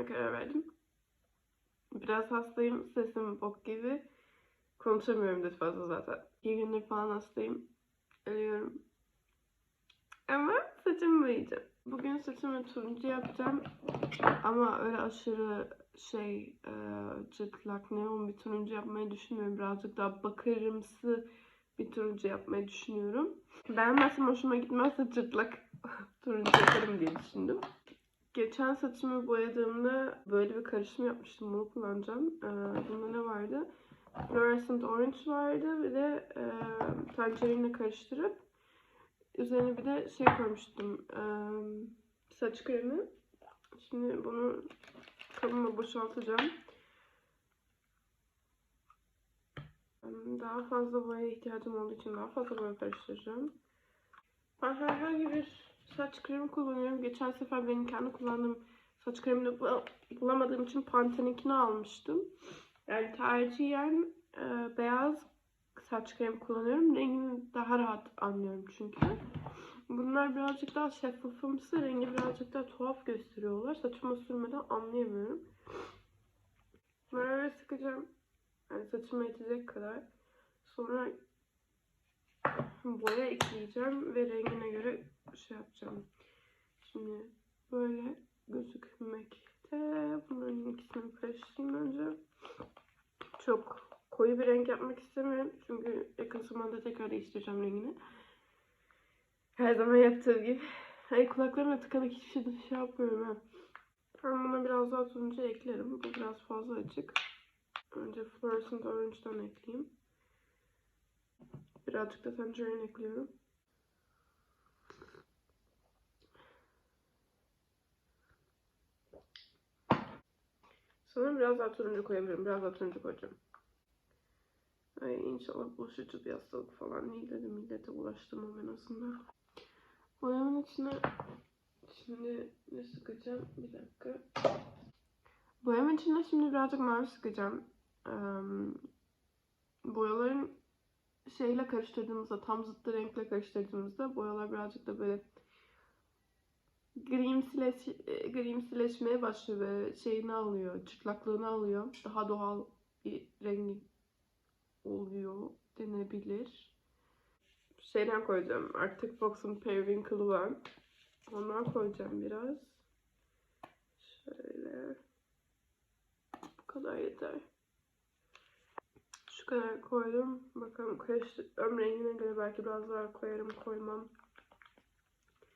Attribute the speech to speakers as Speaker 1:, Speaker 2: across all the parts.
Speaker 1: yapmaya karar verdim. Biraz hastayım. Sesim bok gibi. Konuşamıyorum da fazla zaten. İki gündür falan hastayım. Ölüyorum. Ama saçımı boyayacağım. Bugün saçımı turuncu yapacağım. Ama öyle aşırı şey e, cırtlak neon bir turuncu yapmayı düşünmüyorum. Birazcık daha bakırımsı bir turuncu yapmayı düşünüyorum. Beğenmezsem hoşuma gitmezse cırtlak turuncu yaparım diye düşündüm. Geçen saçımı boyadığımda böyle bir karışım yapmıştım. Bunu kullanacağım. Ee, bunda ne vardı? Fluorescent Orange vardı. Bir de e, tangerine karıştırıp üzerine bir de şey koymuştum. E, saç kremi. Şimdi bunu kabıma boşaltacağım. Daha fazla boya ihtiyacım olduğu için daha fazla boya karıştıracağım. Ben herhangi bir saç kremi kullanıyorum. Geçen sefer benim kendi kullandığım saç kremini bul- bulamadığım için Pantene'inkini almıştım. Yani tercihen e, beyaz saç kremi kullanıyorum. Rengini daha rahat anlıyorum çünkü. Bunlar birazcık daha şeffafımsı, rengi birazcık daha tuhaf gösteriyorlar. Saçıma sürmeden anlayamıyorum. Böyle sıkacağım. Yani saçıma yetecek kadar. Sonra boya ekleyeceğim ve rengine göre şey yapacağım. Şimdi böyle gözükmekte. Bunların ikisini karıştırayım önce. Çok koyu bir renk yapmak istemiyorum. Çünkü yakın zamanda tekrar değiştireceğim rengini. Her zaman yaptığım gibi. Ay kulaklarımla tıkanık hiçbir şey şey yapmıyorum ha. Ben buna biraz daha turuncu eklerim. Bu biraz fazla açık. Önce fluorescent orange'dan ekleyeyim. Birazcık da tangerine ekliyorum. Sanırım biraz daha turuncu koyabilirim. Biraz daha turuncu koyacağım. Ay inşallah bulaşıcı bir hastalık falan değil de millete bulaştırmam en azından. Boyamın içine şimdi ne sıkacağım? Bir dakika. Boyamın içine şimdi birazcık mavi sıkacağım. Eee, boyaların şeyle karıştırdığımızda, tam zıttı renkle karıştırdığımızda boyalar birazcık da böyle grimsileş, e, grimsileşmeye başlıyor böyle şeyini alıyor, çıtlaklığını alıyor. Daha doğal bir rengi oluyor denebilir. Şeyden koyacağım. Arctic Fox'un Periwinkle'ı var. Ondan koyacağım biraz. Şöyle. Bu kadar yeter. Kadar koydum. Bakalım karıştır. Ön rengine göre belki biraz daha koyarım koymam.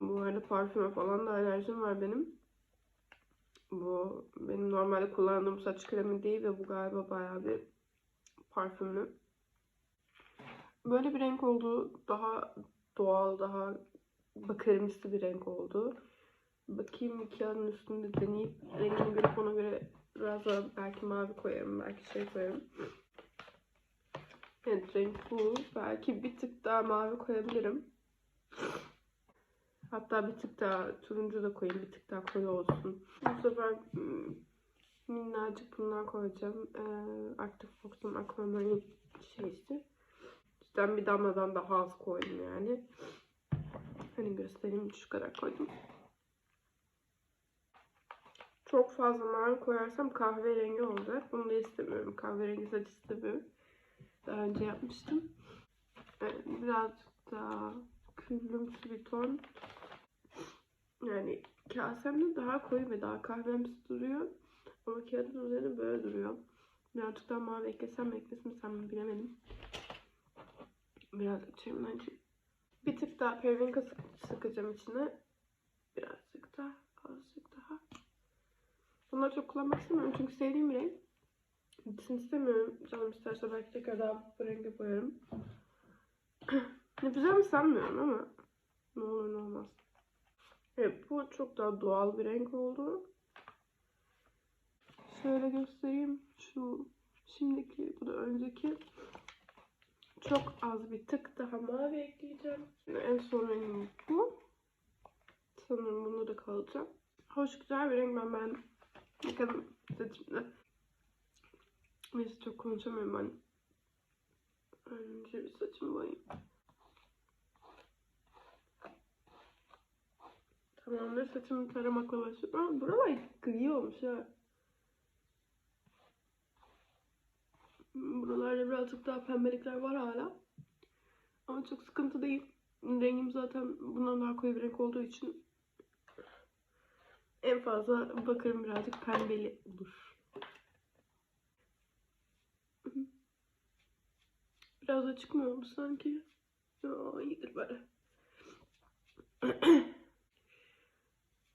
Speaker 1: Bu arada parfüme falan da alerjim var benim. Bu benim normalde kullandığım saç kremi değil ve bu galiba bayağı bir parfümlü. Böyle bir renk oldu. Daha doğal, daha bakırımsı bir renk oldu. Bakayım bir kağıdın üstünde deneyip rengini görüp ona göre biraz daha belki mavi koyarım, belki şey koyarım. Evet renk bu. Belki bir tık daha mavi koyabilirim. Hatta bir tık daha turuncu da koyayım. Bir tık daha koyu olsun. Bu sefer hmm, minnacık bundan koyacağım. Ee, Arctic Fox'un Aquamarine şeysi. Cidden bir damladan daha az koydum yani. Hani göstereyim şu kadar koydum. Çok fazla mavi koyarsam kahverengi olacak. Bunu da istemiyorum. Kahverengi saç istemiyorum. Daha önce yapmıştım. Evet, birazcık daha küllümsü bir ton. Yani kasemde daha koyu ve daha kahvemsi duruyor. Ama kağıdın üzerinde böyle duruyor. Birazcık daha mavi eklesem mi eklesem mi bilemedim. Biraz açayım önce. Bir tık daha periwinkle sık- sıkacağım içine. Birazcık daha, azıcık daha. Bunları çok kullanmak istemiyorum çünkü sevdiğim bir renk. Bitsin istemiyorum. Canım isterse belki tekrar daha bu renge boyarım. Yapacağımı sanmıyorum ama ne olur ne olmaz. Evet bu çok daha doğal bir renk oldu. Şöyle göstereyim. Şu şimdiki bu da önceki. Çok az bir tık daha mavi ekleyeceğim. En son rengim bu. Sanırım bunu da kalacağım. Hoş güzel bir renk ben ben. Bakalım saçımda. Neyse çok konuşamıyorum ben. Önce bir saçımı boyayayım. Tamamdır saçımı taramakla başlıyorum. Aa, buralar gri olmuş ha. Buralarda birazcık daha pembelikler var hala. Ama çok sıkıntı değil. Rengim zaten bundan daha koyu bir renk olduğu için en fazla bakarım birazcık pembeli olur. Biraz açık mı oldu sanki? Yo, iyidir böyle.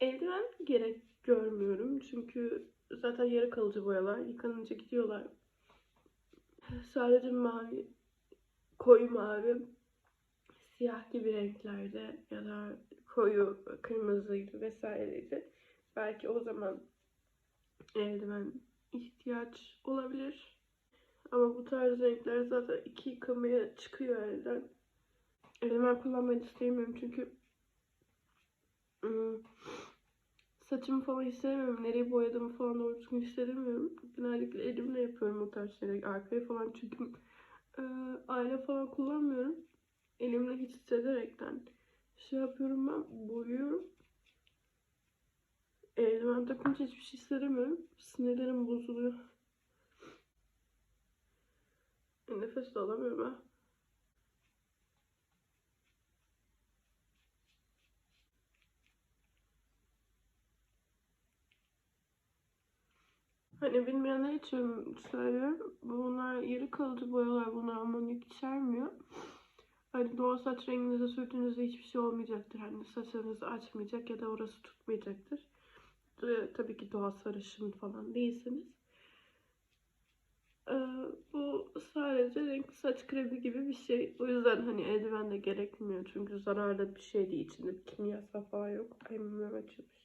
Speaker 1: Eldiven gerek görmüyorum çünkü zaten yarı kalıcı boyalar yıkanınca gidiyorlar. Sadece mavi, koyu mavi, siyah gibi renklerde ya da koyu kırmızıydı vesaireydi. Belki o zaman eldiven ihtiyaç olabilir. Ama bu tarz renkler zaten iki yıkamaya çıkıyor elden. Eldiven kullanmayı da sevmiyorum çünkü ım, saçımı falan hissedemiyorum. Nereye boyadığımı falan doğru düzgün hissedemiyorum. Genellikle elimle yapıyorum o tarz şeyleri. Arkaya falan çünkü e, ayna falan kullanmıyorum. Elimle hiç hissederekten şey yapıyorum ben. Boyuyorum. Eldiven takınca hiçbir şey hissedemiyorum. Sinirlerim bozuluyor. Nefes de alamıyorum ha. Hani bilmeyenler için söylüyorum. Bunlar yarı kalıcı boyalar. Bunlar amonyak içermiyor. Hani doğal saç renginize sürdüğünüzde hiçbir şey olmayacaktır. Hani saçlarınızı açmayacak ya da orası tutmayacaktır. Ee, tabii ki doğal sarışın falan değilseniz. Ee, bu sadece renkli saç kremi gibi bir şey. O yüzden hani eldiven de gerekmiyor. Çünkü zararlı bir şey değil. İçinde bir kimyasal falan yok. Emimler açılmış.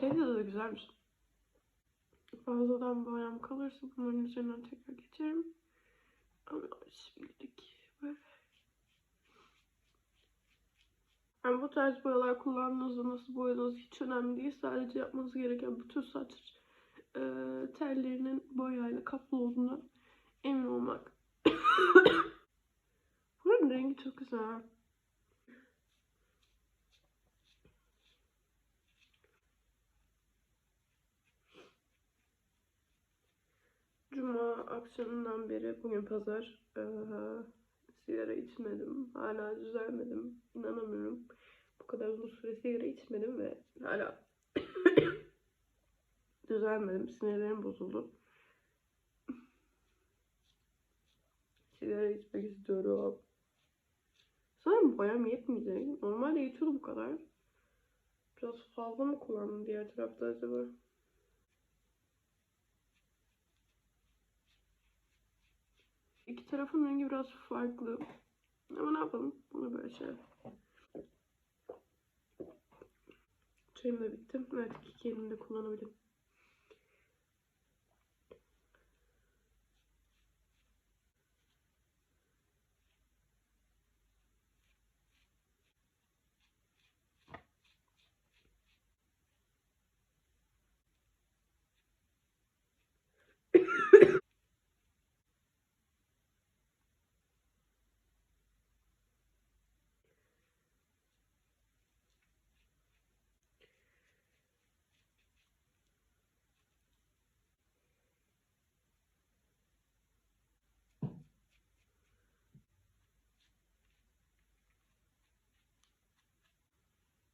Speaker 1: Şey de, de güzelmiş. Fazladan boyam kalırsa bunların üzerinden tekrar geçerim. Ama şimdilik böyle. Yani bu tarz boyalar kullandığınızda nasıl boyadığınız hiç önemli değil. Sadece yapmanız gereken bütün saç e, tellerinin boyayla kaplı olduğunu emin olmak. Bunun rengi çok güzel. Cuma akşamından beri bugün pazar ee, içmedim. Hala düzelmedim. İnanamıyorum. Bu kadar uzun süre sigara içmedim ve hala düzelmedim. Sinirlerim bozuldu. Sigara içmek istiyorum. Sanırım boyam yetmeyecek. Normalde yetiyordu bu kadar. Biraz fazla mı kullandım diğer tarafta acaba? İki tarafın rengi biraz farklı. Ama ne yapalım? Bunu böyle şey. Çayım da bitti. Evet iki elimde kullanabilirim.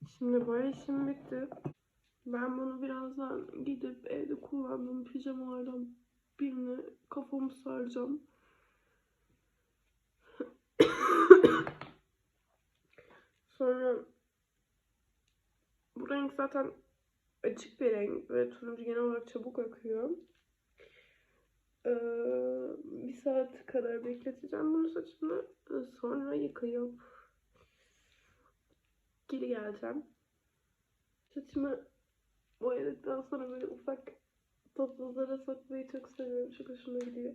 Speaker 1: Şimdi böyle işim bitti. Ben bunu birazdan gidip evde kullandığım pijamalardan birini kafamı saracağım. Sonra bu renk zaten açık bir renk ve turuncu genel olarak çabuk akıyor. Ee, bir saat kadar bekleteceğim bunu saçımı. Sonra yıkayıp geri geleceğim. Saçımı boyadıktan sonra böyle ufak topluluklara sokmayı çok seviyorum. Çok hoşuma gidiyor.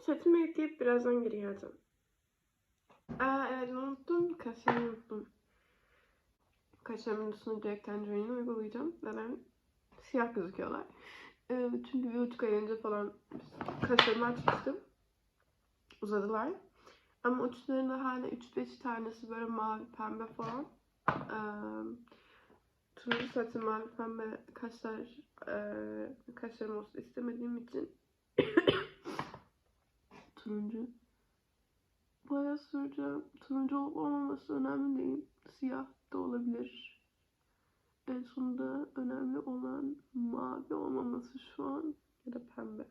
Speaker 1: Saçımı yıkayıp birazdan geri geleceğim. Aa evet unuttum. Kaşemi unuttum. Kaşemin üstüne Jack Tangerine'i uygulayacağım. Neden? Siyah gözüküyorlar. Ee, çünkü bir buçuk ay önce falan kaşlarımı açmıştım. Uzadılar. Ama uçlarında hala 3-5 tanesi böyle mavi pembe falan. Ee, turuncu saçlı mavi pembe kaşlar ee, kaşlarım olsun istemediğim için turuncu boya süreceğim. Turuncu olup olmaması önemli değil. Siyah da olabilir. En sonunda önemli olan mavi olmaması şu an ya da pembe.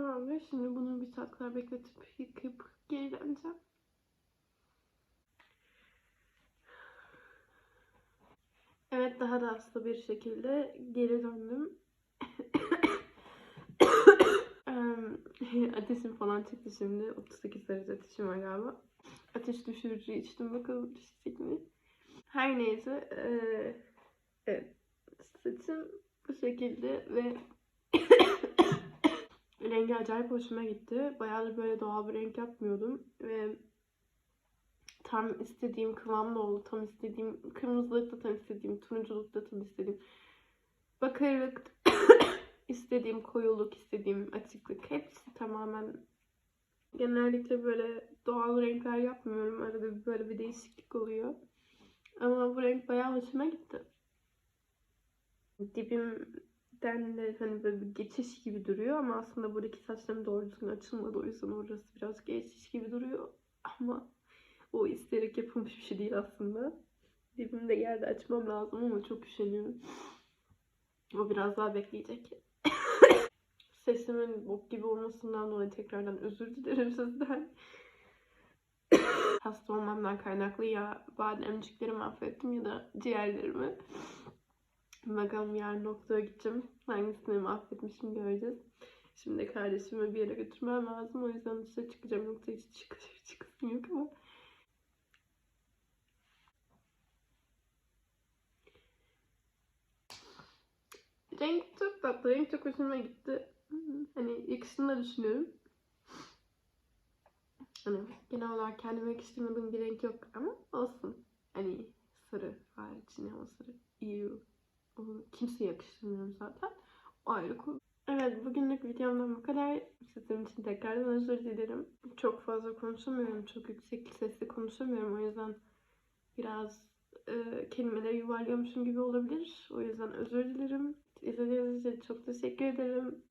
Speaker 1: Tamamdır. Şimdi bunu bir saat kadar bekletip yıkayıp geri döneceğim. Evet daha da hasta bir şekilde geri döndüm. Ateşim falan çıktı şimdi. 38 derece ateşim var galiba. Ateş düşürücü içtim bakalım düşecek mi? Her neyse. eee, evet. Saçım bu şekilde ve rengi acayip hoşuma gitti. Bayağıdır böyle doğal bir renk yapmıyordum. Ve tam istediğim kıvamda oldu. Tam istediğim kırmızılıkta tam istediğim, turunculukta tam istediğim, bakırlık istediğim, koyuluk istediğim, açıklık hepsi tamamen genellikle böyle doğal renkler yapmıyorum. Arada böyle bir değişiklik oluyor. Ama bu renk bayağı hoşuma gitti. Dibimden de hani böyle bir geçiş gibi duruyor ama aslında buradaki saçlarım doğru düzgün açılmadı. O yüzden orası biraz geçiş gibi duruyor. Ama o isterek yapılmış bir şey değil aslında. Dibimde yerde açmam lazım ama çok üşeniyorum. O biraz daha bekleyecek. Sesimin bok gibi olmasından dolayı tekrardan özür dilerim sizden. Hasta olmamdan kaynaklı ya bademciklerimi mahvettim ya da ciğerlerimi. Bakalım yarın doktora gideceğim. Hangisini mahvetmişim göreceğiz. Şimdi kardeşimi bir yere götürmem lazım. O yüzden dışarı çıkacağım. Yoksa hiç çık çıkasım yok ama. Renk çok tatlı. Renk çok hoşuma gitti. Hani yakışını da düşünüyorum. Hani genel olarak kendime yakıştırmadığım bir renk yok ama olsun. Hani sarı hariç ne o sarı. İyi. Onu kimseye yakıştırmıyorum zaten. O ayrı konu. Evet bugünlük videomdan bu kadar. Sizin için tekrardan özür dilerim. Çok fazla konuşamıyorum. Çok yüksek sesle konuşamıyorum. O yüzden biraz e, kelimeleri yuvarlıyormuşum gibi olabilir. O yüzden özür dilerim. İzlediğiniz için çok teşekkür ederim.